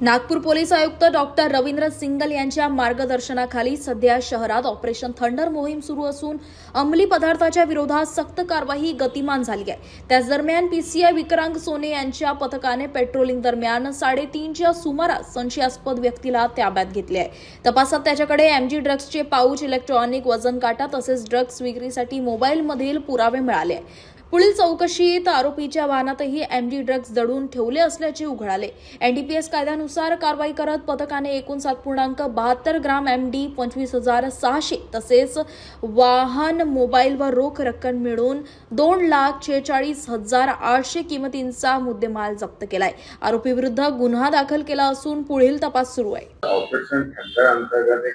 Nagpur police आयुक्त doctor Ravindra Singal यांच्या मार्गदर्शनाखाली सध्या शहरात ऑपरेशन थंडर मोहीम सुरू असून अंमली पदार्थाच्या विरोधात सक्त कारवाई गतिमान झाली आहे. त्याच दरम्यान पीसीआय विक्रांत सोने यांच्या पथकाने पेट्रोलिंग दरम्यान साडेतीनच्या सुमारास संशयास्पद व्यक्तीला ताब्यात घेतले आहे. तपासात त्याच्याकडे एमजी ड्रग्सचे पाऊच इलेक्ट्रॉनिक वजन काटा तसेच ड्रग्स विक्रीसाठी मोबाईलमधील पुरावे मिळाले आहे पुढील चौकशीत आरोपीच्या वाहनातही एमडी ड्रग्ज दडून ठेवले असल्याचे उघडाले. एनडीपीएस कायद्यानुसार कारवाई करत पथकाने एकूण सात पूर्णांक बहात्तर ग्राम एमडी पंचवीस हजार सहाशे तसेच वाहन मोबाईल व रोख रक्कम मिळून दोन लाख छेचाळीस हजार आठशे किमतींचा मुद्देमाल जप्त केलाय. आरोपीविरुद्ध गुन्हा दाखल केला असून पुढील तपास सुरू आहे. ऑपरेशन थंडर अंतर्गत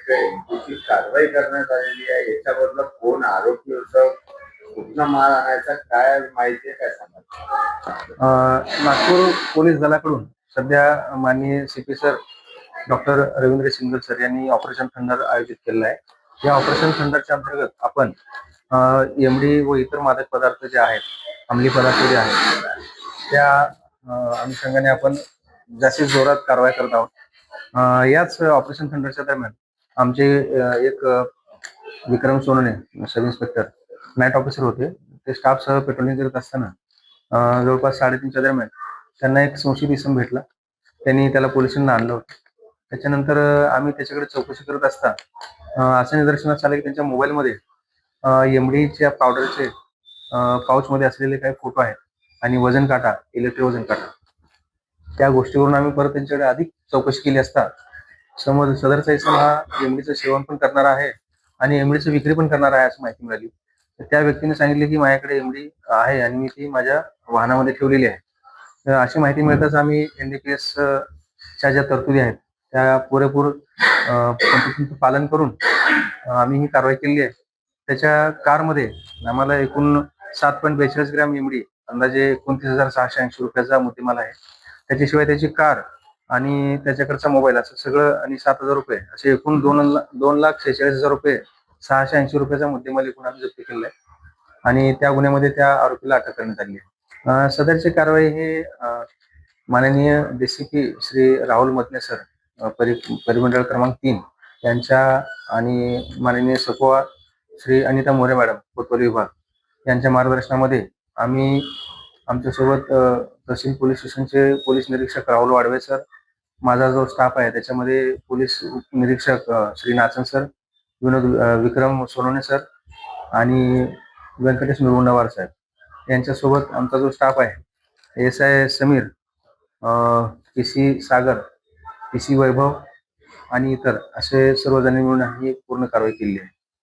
कारवाई करण्यात आलेली आहे. याच्याबद्दल कोण आरोपी कुठला माल आणायचा काय माहिती आहे काय सांगा नागपूर पोलीस दलाकडून सध्या माननीय CP sir doctor Ravindra Singal sir यांनी ऑपरेशन थंडर आयोजित केलेलं आहे. या ऑपरेशन थंडरच्या अंतर्गत आपण एमडी व इतर मादक पदार्थ जे आहेत अंमली पदार्थ जे आहेत त्या अनुषंगाने आपण जास्तीत जोरात कारवाई करत आहोत. याच ऑपरेशन थंडरच्या दरम्यान आमचे एक विक्रम सोनने सब इन्स्पेक्टर नाईट ऑफिसर होते. ते स्टाफ सह पेट्रोलिंग करत असताना जवळपास साडेतीनच्या दरम्यान त्यांना एक संशयित इसम भेटला. त्यांनी त्याला पोलिसांना आणलं होतं. त्याच्यानंतर आम्ही त्याच्याकडे चौकशी करत असता असं निदर्शनास आलं की त्यांच्या मोबाईलमध्ये एमडीच्या पावडरचे पाऊचमध्ये असलेले काही फोटो आहेत आणि वजन काटा इलेक्ट्रिक वजन काटा. त्या गोष्टीवरून आम्ही परत त्यांच्याकडे अधिक चौकशी केली असता. समोर सदरचा इसम हा एमडीचं सेवन पण करणार आहे आणि एमडीचं विक्री पण करणार आहे असं माहिती मिळाली. तर त्या व्यक्तीने सांगितले की माझ्याकडे एमडी आहे आणि मी ती माझ्या वाहनामध्ये ठेवलेली आहे. तर अशी माहिती मिळताच आम्ही एनडीपीएस च्या ज्या तरतुदी आहेत त्या पुरेपूर पालन करून आम्ही ही कारवाई केली आहे. त्याच्या कारमध्ये आम्हाला एकूण सात पॉईंट बेचाळीस ग्रॅम एमडी अंदाजे एकोणतीस हजार सहाशे ऐंशी रुपयाचा मुद्देमाल आहे. त्याच्याशिवाय त्याची कार आणि त्याच्याकडचा मोबाईल असं सगळं आणि सात हजार रुपये असे एकूण दोन दोन लाख शेहेचाळीस हजार रुपये सहाशे ऐंशी रुपयाचा मुद्देमाल एकूण आम्ही जप्त केलेला आहे. आणि त्या गुन्ह्यामध्ये त्या आरोपीला अटक करण्यात आली आहे. सदरची कारवाई हे माननीय डीसीपी श्री राहुल मतने सर परि परिमंडळ क्रमांक तीन यांच्या आणि माननीय सपोवा श्री अनिता मोरे मॅडम कोतवाली विभाग यांच्या मार्गदर्शनामध्ये आम्ही आमच्यासोबत तहसील पोलीस स्टेशनचे पोलीस निरीक्षक राहुल वाडवे सर माझा जो स्टाफ आहे त्याच्यामध्ये पोलीस निरीक्षक श्री नाचन सर विनोद विक्रम सोनवणे सर आणि व्यंकटेश मिरवंडावार साहेब. यांच्यासोबत आमचा जो स्टाफ आहे S I Sameer P C Sagar P C Vaibhav आणि इतर असे सर्वजण मिळून ही पूर्ण कारवाई केली आहे.